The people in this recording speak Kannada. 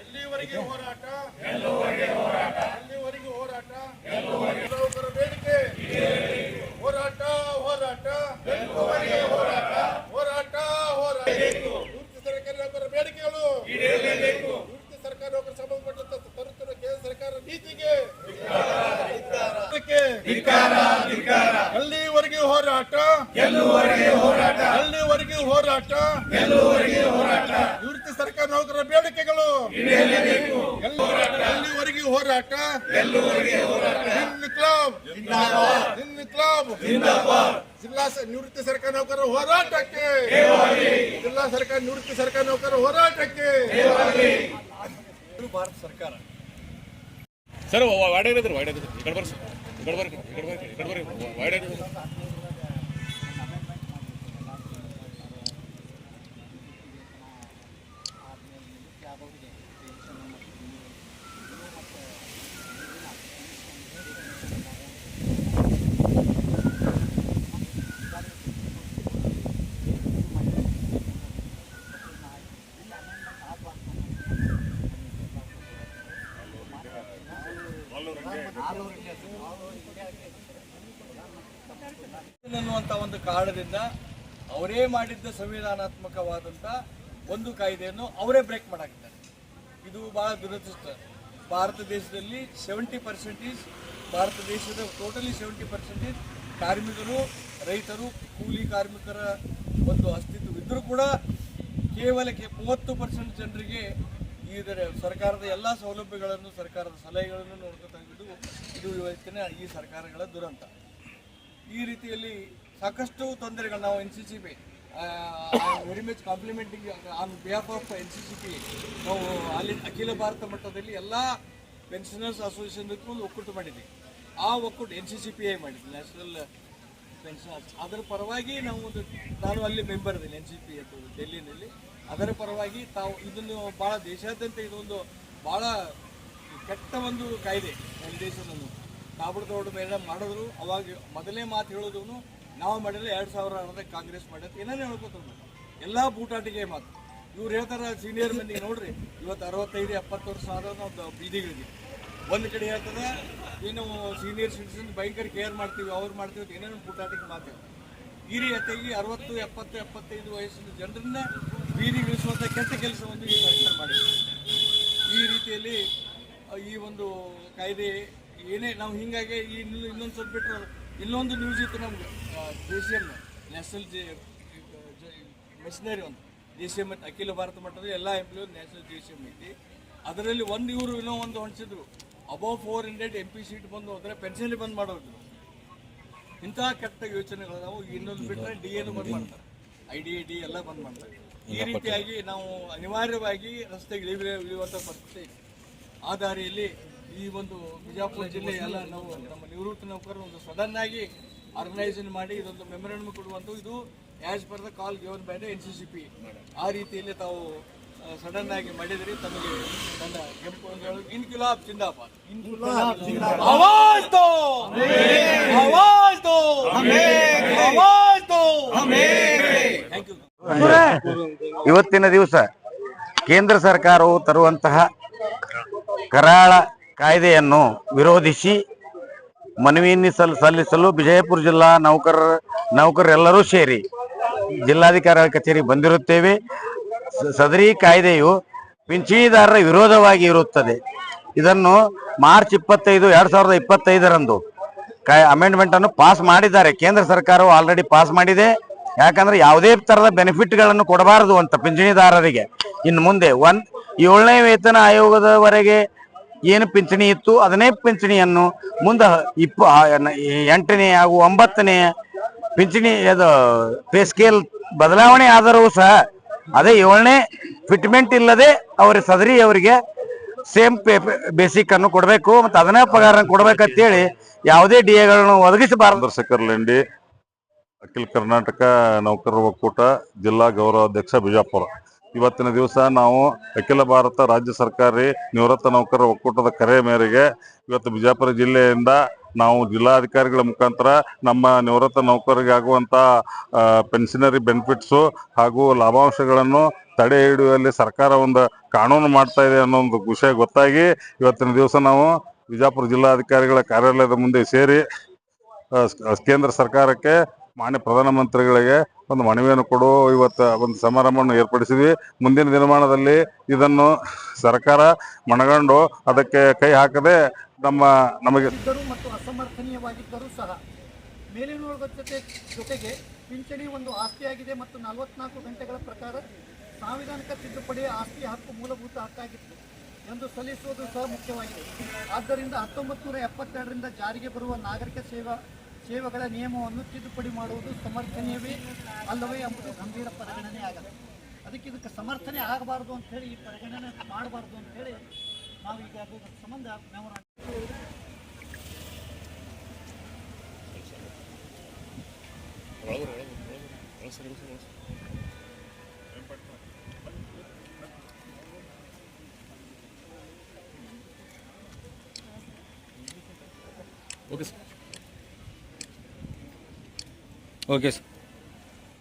ಎಲ್ಲಿವರೆಗೆ ಹೋರಾಟ. ಎಲ್ಲವರೆಗೆ ಎಲ್ಲಿವರೆಗೆ ಹೋರಾಟ. ಎಲ್ಲಿವರೆಗೆ ಹೋರಾಟ. ನಿವೃತ್ತಿ ಸರ್ಕಾರ ನೌಕರರ ಬೇಡಿಕೆಗಳು. ಎಲ್ಲಿ- ಎಲ್ಲಿವರೆಗೆ ಹೋರಾಟ. ಹಿಂದ್ ಕ್ಲಬ್. ಹಿಂದ್ ಕ್ಲಬ್. ಜಿಲ್ಲಾ ಸ- ನಿವೃತ್ತಿ ಸರ್ಕಾರ ನೌಕರರ ಹೋರಾಟಕ್ಕೆ. ಜಿಲ್ಲಾ ಸರ್ಕಾರ ನಿವೃತ್ತಿ ಸರ್ಕಾರ ನೌಕರರ ಹೋರಾಟಕ್ಕೆ. ಭಾರತ ಸರ್ಕಾರ. ಸರ್ ವಾಡೇ ಇರೋದ್ರಿ ವಾಡೆ ಇರೋದ್ರಿ ಈ ಕಡೆ ಬರ್ರಿ ಸರ್ ಈ ಕಡೆ ಬರ್ರಿ ಈ ಕಡೆ ಬರ್ರಿ ಈ ಕಡೆ ಬರ್ರಿ. ಅನ್ನುವಂಥ ಒಂದು ಕಾರಣದಿಂದ ಅವರೇ ಮಾಡಿದ್ದ ಸಂವಿಧಾನಾತ್ಮಕವಾದಂಥ ಒಂದು ಕಾಯ್ದೆಯನ್ನು ಅವರೇ ಬ್ರೇಕ್ ಮಾಡಾಕಿದ್ದಾರೆ. ಇದು ಬಹಳ ದುರದೃಷ್ಟ. ಭಾರತ ದೇಶದಲ್ಲಿ ಸೆವೆಂಟಿ ಪರ್ಸೆಂಟೇಜ್ ಭಾರತ ದೇಶದ ಟೋಟಲಿ ಸೆವೆಂಟಿ ಪರ್ಸೆಂಟೇಜ್ ಕಾರ್ಮಿಕರು, ರೈತರು, ಕೂಲಿ ಕಾರ್ಮಿಕರ ಒಂದು ಅಸ್ತಿತ್ವ ಇದ್ದರೂ ಕೂಡ ಕೇವಲ ಮೂವತ್ತು ಪರ್ಸೆಂಟ್ ಜನರಿಗೆ ಇದರ ಸರ್ಕಾರದ ಎಲ್ಲ ಸೌಲಭ್ಯಗಳನ್ನು, ಸರ್ಕಾರದ ಸಲಹೆಗಳನ್ನು ನೋಡ್ಕೊತಾ ಇದು ಇವತ್ತಿನ ಈ ಸರ್ಕಾರಗಳ ದುರಂತ. ಈ ರೀತಿಯಲ್ಲಿ ಸಾಕಷ್ಟು ತೊಂದರೆಗಳು ನಾವು N C C P very much complimenting on behalf of N C C P ನಾವು ಅಲ್ಲಿ ಅಖಿಲ ಭಾರತ ಮಟ್ಟದಲ್ಲಿ ಎಲ್ಲ ಪೆನ್ಷನರ್ಸ್ ಅಸೋಸಿಯೇಷನ್ಗೂ ಒಂದು ಒಕ್ಕೂಟ ಮಾಡಿದ್ವಿ. ಆ ಒಕ್ಕೂಟ N C C P I ಮಾಡಿದ್ವಿ ನ್ಯಾಷನಲ್ ಪೆನ್ಷನರ್ಸ್ ಅದರ ಪರವಾಗಿ ನಾವು ಒಂದು, ನಾನು ಅಲ್ಲಿ ಮೆಂಬರ್ ಇದ್ದೀನಿ ಎನ್ ಸಿ ಪಿ ಐ ಡೆಲ್ಲಿನಲ್ಲಿ ಅದರ ಪರವಾಗಿ ತಾವು ಇದನ್ನು ಭಾಳ ದೇಶಾದ್ಯಂತ ಇದೊಂದು ಭಾಳ ಕೆಟ್ಟ ಒಂದು ಕಾಯ್ದೆ ನಮ್ಮ ದೇಶದನ್ನು ಕಾಬಡ್ದೋಡ್ ಮೇಲೆ ಮಾಡಿದ್ರು, ಅವಾಗ ಮೊದಲೇ ಮಾತು ಹೇಳೋದು ನಾವು ಮಾಡಿದ್ರೆ ಎರಡು ಸಾವಿರ ಕಾಂಗ್ರೆಸ್ ಮಾಡಿದ್ರೆ ಏನೇನು ಹೇಳ್ಕೊತಾರೆ ಎಲ್ಲ ಬೂಟಾಟಿಗೆ ಮಾತು. ಇವ್ರು ಹೇಳ್ತಾರೆ ಸೀನಿಯರ್ ಮಂದಿಗೆ ನೋಡ್ರಿ, ಇವತ್ತು ಅರವತ್ತೈದು, ಎಪ್ಪತ್ತು ವರ್ಷ ನಾವು ಬೀದಿಗಳಿಗೆ ಒಂದು ಕಡೆ ಹೇಳ್ತದೆ ಏನು ಸೀನಿಯರ್ ಸಿಟಿಸನ್ ಭಯಂಕರ ಕೇರ್ ಮಾಡ್ತೀವಿ, ಅವ್ರು ಮಾಡ್ತೀವಿ ಅಂತ ಏನೇನು ಬೂಟಾಟಿಗೆ ಮಾತು ಈ ರೀತಿಯಾಗಿ ಅರವತ್ತು, ಎಪ್ಪತ್ತು, ಎಪ್ಪತ್ತೈದು ವಯಸ್ಸಿನ ಜನರನ್ನ ಬೀದಿಗಿಳಿಸುವಂಥ ಕೆಟ್ಟ ಕೆಲಸವನ್ನು ಈ ಸರ್ಕಾರ ಮಾಡಿದೆ. ಈ ರೀತಿಯಲ್ಲಿ ಈ ಒಂದು ಕಾಯ್ದೆ ಏನೇ ನಾವು ಹಿಂಗಾಗಿ ಈ ಇನ್ನೂ ಇನ್ನೊಂದು ಸ್ವಲ್ಪ ಬಿಟ್ಟರೆ ಇನ್ನೊಂದು ನ್ಯೂಸ್ ಇತ್ತು ನಮ್ಗೆ. J C M national J machinery ಒಂದು. ಜೆ ಸಿ ಎಂ ಅಖಿಲ ಭಾರತ ಮಟ್ಟದ ಎಲ್ಲ employ national J C M ಐತಿ ಅದರಲ್ಲಿ ಒಂದು ಇವರು ಇನ್ನೂ ಒಂದು ಹೊಂಚಿದ್ರು above four hundred M P seat ಬಂದು ಹೋದರೆ ಪೆನ್ಷನ್ ಬಂದ್ ಮಾಡೋದು ಇಂತಹ ಕೆಟ್ಟ ಯೋಚನೆಗಳು ನಾವು ಇನ್ನೊಂದು ಬಿಟ್ಟರೆ ಡಿ ಎನು ಬಂದ್ ಮಾಡ್ತಾರೆ. ಐ ಡಿ ಡಿ ಎಲ್ಲ ಬಂದ್ ಮಾಡ್ತಾರೆ. ಈ ರೀತಿಯಾಗಿ ನಾವು ಅನಿವಾರ್ಯವಾಗಿ ರಸ್ತೆಗೆ ಇಳಿಯುವ ಇಳಿಯುವಂಥ ಪರಿಸ್ಥಿತಿ. ಆ ದಾರಿಯಲ್ಲಿ ಈ ಒಂದು ಬಿಜಾಪುರ ಜಿಲ್ಲೆ ಎಲ್ಲ ನಾವು ನಮ್ಮ ನಿವೃತ್ತ ನೌಕರರು ಒಂದು ಸಡನ್ ಆಗಿ ಆರ್ಗನೈಸೇಷನ್ ಮಾಡಿ ಇದೊಂದು ಮೆಮೊರಂಡಮ್ ಕೊಡುವಂಥ ಇದು as per the call given by the N C C P ಆ ರೀತಿಯಲ್ಲಿ ತಾವು ಸಡನ್ ಆಗಿ ಮಾಡಿದ್ರಿ ತಮಗೆ ನನ್ನ ಕೆಂಪು ಒಂದು ಹೇಳೋದು ಇನ್ಕಿಲಾಬ್ ಜಿಂದಾಬಾದ್. ಆವಾಜ್ ದೋ ಆವಾಜ್ ದೋ ಆವಾಜ್ ದೋ ಥ್ಯಾಂಕ್ ಯು ಇವತ್ತಿನ ದಿವಸ ಕೇಂದ್ರ ಸರ್ಕಾರವು ತರುವಂತಹ ಕರಾಳ ಕಾಯ್ದೆಯನ್ನು ವಿರೋಧಿಸಿ ಮನವಿಯನ್ನು ಸಲ್, ಸಲ್ಲಿಸಲು ವಿಜಯಪುರ ಜಿಲ್ಲಾ ನೌಕರರ ನೌಕರರೆಲ್ಲರೂ ಸೇರಿ ಜಿಲ್ಲಾಧಿಕಾರಿ ಕಚೇರಿ ಬಂದಿರುತ್ತೇವೆ. ಸದರಿ ಕಾಯ್ದೆಯು ಪಿಂಚಣಿದಾರರ ವಿರೋಧವಾಗಿ ಇರುತ್ತದೆ. ಇದನ್ನು ಮಾರ್ಚ್ ಇಪ್ಪತ್ತೈದು, ಎರಡು ಸಾವಿರದ ಇಪ್ಪತ್ತೈದರಂದು ಕಾಯ್ ಅಮೆಂಡ್ಮೆಂಟ್ ಅನ್ನು ಪಾಸ್ ಮಾಡಿದ್ದಾರೆ. ಕೇಂದ್ರ ಸರ್ಕಾರವು ಆಲ್ರೆಡಿ ಪಾಸ್ ಮಾಡಿದೆ. ಯಾಕಂದ್ರೆ ಯಾವುದೇ ಥರದ ಬೆನಿಫಿಟ್ಗಳನ್ನು ಕೊಡಬಾರದು ಅಂತ ಪಿಂಚಣಿದಾರರಿಗೆ. ಇನ್ನು ಮುಂದೆ ಒನ್ ಏಳನೇ ವೇತನ ಆಯೋಗದವರೆಗೆ ಏನು ಪಿಂಚಣಿ ಇತ್ತು ಅದನ್ನೇ ಪಿಂಚಣಿಯನ್ನು ಮುಂದೆ ಇಪ್ಪ ಎಂಟನೇ ಹಾಗೂ ಒಂಬತ್ತನೇ ಪಿಂಚಣಿ, ಅದು ಪೇ ಸ್ಕೇಲ್ ಬದಲಾವಣೆ ಆದರೂ ಸಹ ಅದೇ ಏಳನೇ ಫಿಟ್ಮೆಂಟ್ ಇಲ್ಲದೆ ಅವರ ಸದರಿ ಅವರಿಗೆ ಸೇಮ್ ಪೇ ಬೇಸಿಕ್ ಅನ್ನು ಕೊಡಬೇಕು ಮತ್ತು ಅದನ್ನೇ ಪಗಾರ ಕೊಡ್ಬೇಕಂತೇಳಿ ಯಾವುದೇ ಡಿ ಎಗಳನ್ನು ಒದಗಿಸಬಾರದು ಲೆಂಡಿ, ಅಖಿಲ ಕರ್ನಾಟಕ ನೌಕರರ ಒಕ್ಕೂಟ, ಜಿಲ್ಲಾ ಗೌರವಾಧ್ಯಕ್ಷ ಬಿಜಾಪುರ. ಇವತ್ತಿನ ದಿವಸ ನಾವು ಅಖಿಲ ಭಾರತ ರಾಜ್ಯ ಸರ್ಕಾರಿ ನಿವೃತ್ತ ನೌಕರರ ಒಕ್ಕೂಟದ ಕರೆ ಮೇರೆಗೆ ಇವತ್ತು ಬಿಜಾಪುರ ಜಿಲ್ಲೆಯಿಂದ ನಾವು ಜಿಲ್ಲಾಧಿಕಾರಿಗಳ ಮುಖಾಂತರ ನಮ್ಮ ನಿವೃತ್ತ ನೌಕರರಿಗೆ ಪೆನ್ಷನರಿ ಬೆನಿಫಿಟ್ಸು ಹಾಗೂ ಲಾಭಾಂಶಗಳನ್ನು ತಡೆ ಹಿಡಿಯುವಲ್ಲಿ ಸರ್ಕಾರ ಒಂದು ಕಾನೂನು ಮಾಡ್ತಾ ಇದೆ ಅನ್ನೋ ಒಂದು ವಿಷಯ ಗೊತ್ತಾಗಿ ಇವತ್ತಿನ ದಿವಸ ನಾವು ಬಿಜಾಪುರ ಜಿಲ್ಲಾಧಿಕಾರಿಗಳ ಕಾರ್ಯಾಲಯದ ಮುಂದೆ ಸೇರಿ ಕೇಂದ್ರ ಸರ್ಕಾರಕ್ಕೆ ಮಾನ್ಯ ಪ್ರಧಾನಮಂತ್ರಿಗಳಿಗೆ ಒಂದು ಮನವಿಯನ್ನು ಕೊಡು. ಇವತ್ತು ಒಂದು ಸಮಾರಂಭವನ್ನು ಏರ್ಪಡಿಸಿದ್ವಿ. ಮುಂದಿನ ದಿನಮಾನದಲ್ಲಿ ಇದನ್ನು ಸರ್ಕಾರ ಮನಗಂಡು ಅದಕ್ಕೆ ಕೈ ಹಾಕದೆ ನಮ್ಮ ನಮಗೆ ಮತ್ತು ಅಸಮರ್ಥನೀಯವಾಗಿದ್ದರೂ ಸಹ ಮೇಲಿನ ಜೊತೆ ಜೊತೆಗೆ ಪಿಂಚಣಿ ಒಂದು ಆಸ್ತಿಯಾಗಿದೆ ಮತ್ತು ನಲವತ್ನಾಲ್ಕು ಗಂಟೆಗಳ ಪ್ರಕಾರ ಸಾಂವಿಧಾನಿಕ ತಿದ್ದುಪಡಿ ಆಸ್ತಿ ಹಕ್ಕು ಮೂಲಭೂತ ಹಕ್ಕಾಗಿತ್ತು ಎಂದು ಸಲ್ಲಿಸುವುದು ಸಹ ಮುಖ್ಯವಾಗಿದೆ. ಆದ್ದರಿಂದ ಹತ್ತೊಂಬತ್ತು ನೂರ ಜಾರಿಗೆ ಬರುವ ನಾಗರಿಕ ಸೇವಾ ಸೇವೆಗಳ ನಿಯಮವನ್ನು ತಿದ್ದುಪಡಿ ಮಾಡುವುದು ಸಮರ್ಥನೀಯವೇ ಅಲ್ಲವೇ ಎಂಬುದು ಗಂಭೀರ ಪರಿಗಣನೆ ಆಗಲ್ಲ ಅದಕ್ಕೆ ಇದಕ್ಕೆ ಸಮರ್ಥನೆ ಆಗಬಾರ್ದು ಅಂತೇಳಿ ಈ ಪರಿಗಣನೆ ಮಾಡಬಾರ್ದು ಅಂತೇಳಿ ನಾವು ಈಗ ಅದರ ಸಂಬಂಧ ಸರಿ ಓಕೆ ಸರ್ ಓಕೆ ಸರ್